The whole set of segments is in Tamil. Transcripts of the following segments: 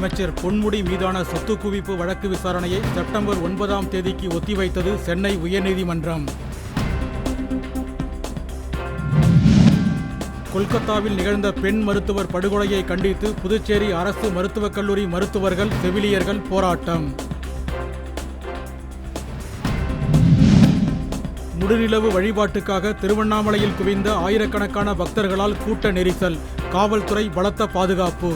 அமைச்சர் பொன்முடி மீதான சொத்து குவிப்பு வழக்கு விசாரணையை செப்டம்பர் ஒன்பதாம் தேதிக்கு ஒத்திவைத்தது சென்னை உயர்நீதிமன்றம். கொல்கத்தாவில் நிகழ்ந்த பெண் மருத்துவர் படுகொலையை கண்டித்து புதுச்சேரி அரசு மருத்துவக் கல்லூரி மருத்துவர்கள் செவிலியர்கள் போராட்டம். முடுநிலவு வழிபாட்டுக்காக திருவண்ணாமலையில் குவிந்த ஆயிரக்கணக்கான பக்தர்களால் கூட்ட நெரிசல் காவல்துறை பலத்த பாதுகாப்பு.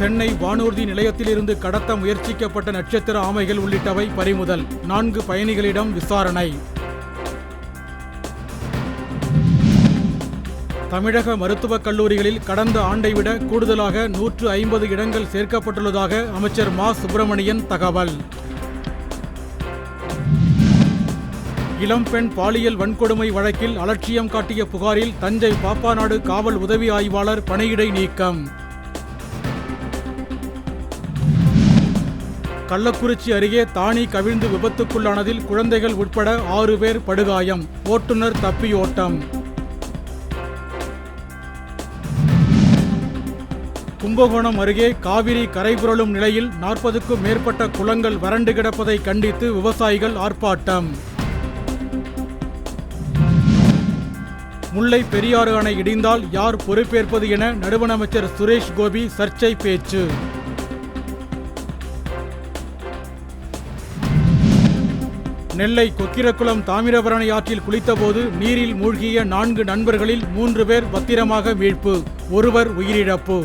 சென்னை வானூர்தி நிலையத்திலிருந்து கடத்த முயற்சிக்கப்பட்ட நட்சத்திர ஆமைகள் உள்ளிட்டவை பறிமுதல். நான்கு பயணிகளிடம் விசாரணை. தமிழக மருத்துவக் கல்லூரிகளில் கடந்த ஆண்டை விட கூடுதலாக நூற்று ஐம்பது இடங்கள் சேர்க்கப்பட்டுள்ளதாக அமைச்சர் மா. சுப்பிரமணியன் தகவல். இளம்பெண் பாலியல் வன்கொடுமை வழக்கில் அலட்சியம் காட்டிய புகாரில் தஞ்சை பாப்பாநாடு காவல் உதவி ஆய்வாளர் பணியிடை நீக்கம். கள்ளக்குறிச்சி அருகே தானி கவிழ்ந்து விபத்துக்குள்ளானதில் குழந்தைகள் உட்பட ஆறு பேர் படுகாயம். ஓட்டுநர் தப்பியோட்டம் கும்பகோணம் அருகே காவிரி கரைபுரளும் நிலையில் நாற்பதுக்கும் மேற்பட்ட குளங்கள் வறண்டு கிடப்பதை கண்டித்து விவசாயிகள் ஆர்ப்பாட்டம். முல்லை பெரியாறு அணை இடிந்தால் யார் பொறுப்பேற்பது என நடுவண் அமைச்சர் சுரேஷ் கோபி சர்ச்சை பேச்சு. நெல்லை கொக்கிரக்குளம் தாமிரபரணி ஆற்றில் குளித்தபோது நீரில் மூழ்கிய நான்கு நண்பர்களில் மூன்று பேர் பத்திரமாக மீட்பு ஒருவர் உயிரிழப்பு.